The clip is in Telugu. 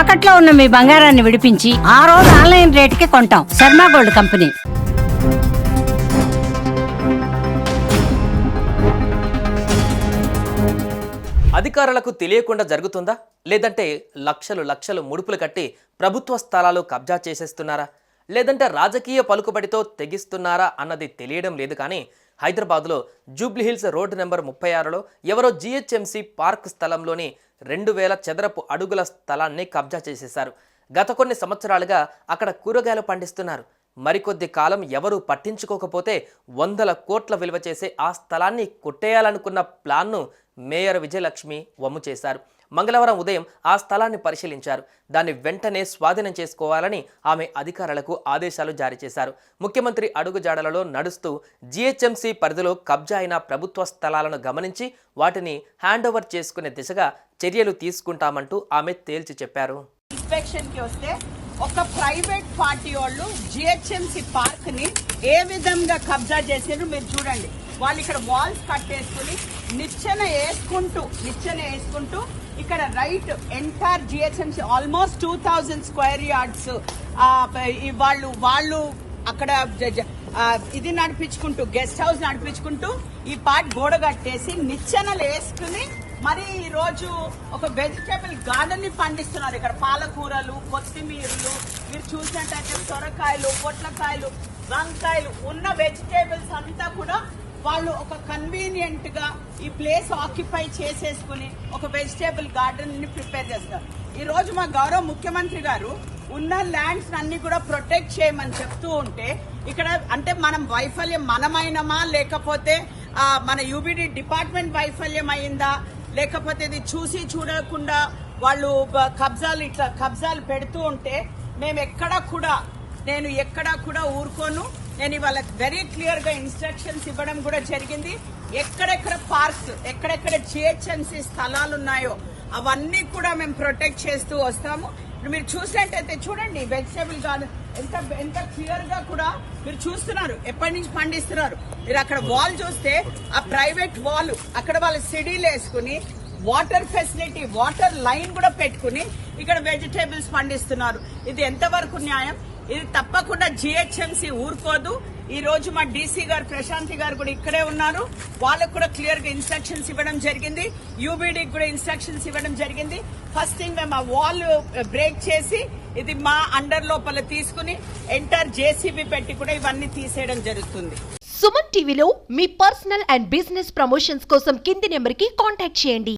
తాకట్లో ఉన్న మీ బంగారాన్ని విడిపించి ఆ రోజు ఆన్లైన్ రేటుకి కొంటాం. Sharma gold company. అధికారులకు తెలియకుండా జరుగుతుందా? లేదంటే లక్షలు లక్షలు ముడుపులు కట్టి ప్రభుత్వ స్థలాలు కబ్జా చేసేస్తున్నారా? లేదంటే రాజకీయ పలుకుబడితో తెగిస్తున్నారా అన్నది తెలియడం లేదు కానీ హైదరాబాద్లో జూబ్లీహిల్స్ రోడ్డు నెంబర్ ముప్పై ఆరులో ఎవరో జీహెచ్ఎంసీ పార్క్ స్థలంలోని రెండు వేల చదరపు అడుగుల స్థలాన్ని కబ్జా చేసేశారు. గత కొన్ని సంవత్సరాలుగా అక్కడ కూరగాయలు పండిస్తున్నారు. మరికొద్ది కాలం ఎవరూ పట్టించుకోకపోతే వందల కోట్ల విలువ చేసే ఆ స్థలాన్ని కొట్టేయాలనుకున్న ప్లాన్ను మేయర్ విజయలక్ష్మి వమ్ము చేశారు. మంగళవారం ఉదయం ఆ స్థలాన్ని పరిశీలించారు. దాన్ని వెంటనే స్వాధీనం చేసుకోవాలని ఆమె అధికారులకు ఆదేశాలు జారీ చేశారు. ముఖ్యమంత్రి అడుగుజాడలలో నడుస్తూ జీహెచ్ఎంసీ పరిధిలో కబ్జా అయిన ప్రభుత్వ స్థలాలను గమనించి వాటిని హ్యాండ్ ఓవర్ చేసుకునే దిశగా చర్యలు తీసుకుంటామంటూ ఆమె తేల్చి చెప్పారు. వస్తే ఒక ప్రైవేట్ పార్టీ వాళ్ళు జిహెచ్ఎంసీ పార్క్ని ఏ విధంగా కబ్జా చేసారు మీరు చూడండి. వాళ్ళు ఇక్కడ వాల్స్ కట్టేసుకుని నిచ్చెన వేసుకుంటూ నిచ్చెన వేసుకుంటూ ఇక్కడ right entire GHMC almost two thousand square yards వాళ్ళు వాళ్ళు అక్కడ ఇది నడిపించుకుంటూ గెస్ట్ హౌస్ నడిపించుకుంటూ ఈ పార్ట్ గోడ కట్టేసి నిచ్చెనలు వేసుకుని మరి ఈరోజు ఒక వెజిటేబుల్ గార్డెన్ని పండిస్తున్నారు. ఇక్కడ పాలకూరలు కొత్తిమీరలు మీరు చూసినట్టయితే సొరకాయలు పొట్లకాయలు వంకాయలు ఉన్న వెజిటేబుల్స్ అంతా కూడా వాళ్ళు ఒక కన్వీనియంట్గా ఈ ప్లేస్ ఆక్యుపై చేసేసుకుని ఒక వెజిటేబుల్ గార్డెన్ని ప్రిపేర్ చేస్తారు. ఈ రోజు మా గౌరవ ముఖ్యమంత్రి గారు ఉన్న ల్యాండ్స్ అన్ని కూడా ప్రొటెక్ట్ చేయమని చెప్తూ ఉంటే ఇక్కడ అంటే మనం వైఫల్యం మనమైనమా లేకపోతే మన యూబిడి డిపార్ట్మెంట్ వైఫల్యం అయిందా లేకపోతే ఇది చూసి చూడకుండా వాళ్ళు కబ్జాలు ఇట్లా కబ్జాలు పెడుతూ ఉంటే మేము ఎక్కడా కూడా నేను ఎక్కడా కూడా ఊరుకోను. నేను ఇవాళ వెరీ క్లియర్గా ఇన్స్ట్రక్షన్స్ ఇవ్వడం కూడా జరిగింది. ఎక్కడెక్కడ పార్క్స్ ఎక్కడెక్కడ జిహెచ్ఎంసీ స్థలాలు ఉన్నాయో అవన్నీ కూడా మేము ప్రొటెక్ట్ చేస్తూ వస్తాము. ఇప్పుడు మీరు చూసినట్టయితే చూడండి వెజిటేబుల్ గార్డెన్ ఎంత ఎంత క్లియర్గా కూడా మీరు చూస్తున్నారు. ఎప్పటి నుంచి పండిస్తున్నారు? మీరు అక్కడ వాల్ చూస్తే ఆ ప్రైవేట్ వాల్ అక్కడ వాళ్ళు సిడీలు వేసుకుని వాటర్ ఫెసిలిటీ వాటర్ లైన్ కూడా పెట్టుకుని ఇక్కడ వెజిటేబుల్స్ పండిస్తున్నారు. ఇది ఎంతవరకు న్యాయం? ఇది తప్పకుండా జిహెచ్ఎంసీ ఊరుకోదు. ఈ రోజు మా డీసీ గారు ప్రశాంతి గారు కూడా ఇక్కడే ఉన్నారు. వాళ్ళకు కూడా క్లియర్గా ఇన్స్ట్రక్షన్స్ ఇవ్వడం జరిగింది. యూబీడీకి కూడా ఇన్స్ట్రక్షన్స్ ఇవ్వడం జరిగింది. ఫస్ట్ థింగ్ మేము ఆ వాల్ బ్రేక్ చేసి ఇది మా అండర్ లోపల తీసుకుని ఎంటర్ జేసీబీ పెట్టి కూడా ఇవన్నీ తీసేయడం జరుగుతుంది. సుమన్ టీవీలో మీ పర్సనల్ అండ్ బిజినెస్ ప్రమోషన్స్ కోసం కింది నెంబర్కి కాంటాక్ట్ చేయండి.